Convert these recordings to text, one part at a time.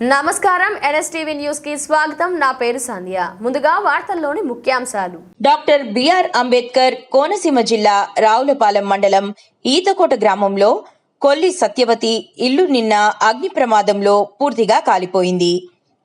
నమస్కారం ఎన్ఎస్టీవీ న్యూస్కి స్వాగతం. నా పేరు సంధ్య. ముందుగా వార్తల్లోని ముఖ్యాంశాలు. డాక్టర్ బిఆర్ అంబేద్కర్ కోనసీమ జిల్లా రావులపాలెం మండలం ఈతకోట గ్రామంలో కొల్లి సత్యవతి ఇల్లు నిన్న అగ్ని ప్రమాదంలో పూర్తిగా కాలిపోయింది.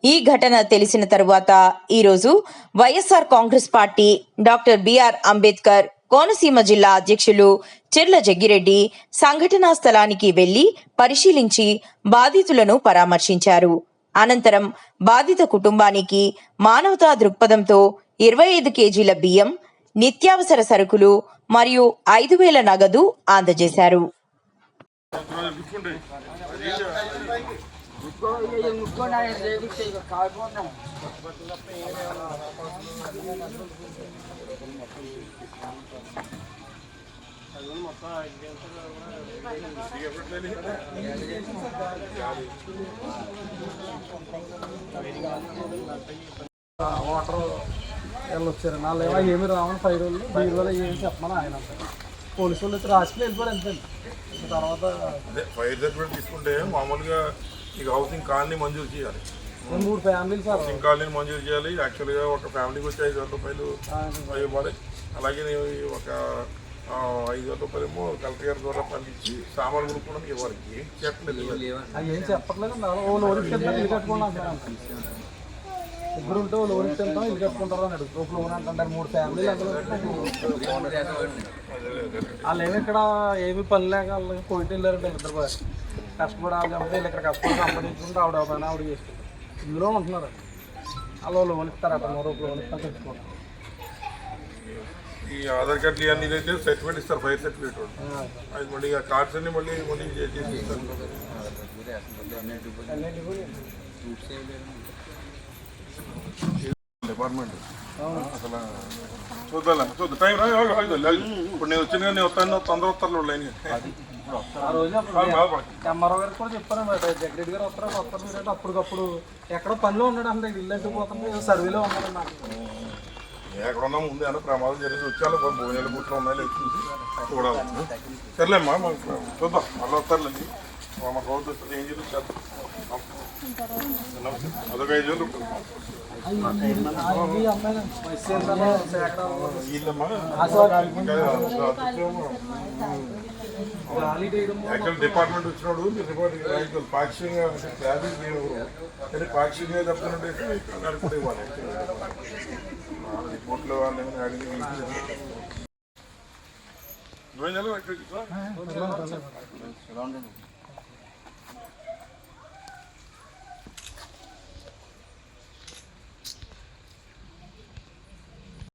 ఈ ఘటన తెలిసిన తరువాత ఈరోజు YSR Congress party doctor BR Ambedkar Konaseema జిల్లా అధ్యక్షులు చెర్ల జగ్గిరెడ్డి సంఘటనా స్థలానికి వెళ్ళి పరిశీలించి బాధితులను పరామర్శించారు. అనంతరం బాధిత కుటుంబానికి మానవతా దృక్పథంతో ఇరవై ఐదు కేజీల బియ్యం నిత్యావసర సరుకులు మరియు ఐదు వేల నగదు అందజేశారు. వాటర్ వెళ్ళి వచ్చారు నాలుగు ఏమో ఏమి రావని ఫైవ్ రోజులు ఫైవ్ రోజులు ఏమి చెప్పమని ఆయన పోలీసు వాళ్ళు రాసుకుని వెళ్ళిపోయారు అంతే తర్వాత ఫైర్ సర్టిఫికేట్ తీసుకుంటే మామూలుగా మీకు హౌసింగ్ కాలనీ మంజూరు చేయాలి. మూడు ఫ్యామిలీలు సార్. హౌసింగ్ కాలనీ మంజూరు చేయాలి. యాక్చువల్గా ఒక ఫ్యామిలీకి వచ్చి ఐదు వేల రూపాయలు ఇవ్వాలి. అలాగే ఒక ఐదు వేల రూపాయలు ఏమో కలెక్టర్ గారి ద్వారా పంపించి సామాన్లు కొనుక్కోవడానికి ఇవ్వాలి. ఏం చెప్పలేదు ఏం చెప్పట్లేదు ముగ్గురు ఉంటే లోన్ ఇచ్చేద్దాం ఇల్లు కట్టుకుంటారు అని అడుగు ఒక లోన్ అంటుంటారు మూడు ఫ్యామిలీలు అందులో వాళ్ళు ఏమి ఇక్కడ ఏమి పని లేక వాళ్ళకి పోయిట్ వెళ్ళారంటే ఇద్దరు కష్టపడాలి కాబట్టి వీళ్ళు ఇక్కడ కష్టపడి సంపాదించుకుంటే ఆవిడ పని ఆవిడ చేసుకుంటారు ఇందులో ఉంటున్నారు. వాళ్ళు లోన్ మరో లోన్ ఇస్తారు తెచ్చుకుంటారు ఈ ఆధార్ కార్డు ఇవన్నీ ఇదైతే సర్టిఫికేట్ ఇస్తారు ఫైర్ సర్టిఫికేట్ అది మళ్ళీ ఆ కార్డ్స్ అన్ని మళ్ళీ మళ్ళీ చేసి ఇస్తారు. డిపార్ట్మెంట్. అసలు చూద్దాం చూద్దాం టైం రా ఇప్పుడు నేను వచ్చిన నేను వస్తాను తొందర వస్తారు లైన్ ఆ రోజు ఎంఆర్ఓ గారికి కూడా చెప్పాను అన్నమాట జగరెడ్డి గారు వస్తారు వస్తారు మీరు అంటే అప్పటికప్పుడు ఎక్కడో పనిలో ఉన్నాడు అంటే ఇల్లు అంటే పోతుంటే సర్వేలో ఉన్నాడు నాకు ఎక్కడ ఉన్నా ముందు ఏమైనా ప్రమాదం జరిగి వచ్చాను భోజనాలు గుట్లు ఉన్నాయి లేదు చూసి చూడాలి సర్లేమ్మా మాకు చూద్దాం మళ్ళీ వస్తారులేండి మా గౌరవ ఏం చేస్తారు అదొక ఐదు వేలు యాక్చువల్ డిపార్ట్మెంట్ వచ్చినాడు మీరు రిపోర్ట్ రైతులు పాక్షికంగా ట్రాఫిక్ కానీ పాక్షికంగా తప్పుతుంటే కూడా ఇవ్వాలి. రిపోర్ట్లు వాళ్ళు ఏమైనా అడిగి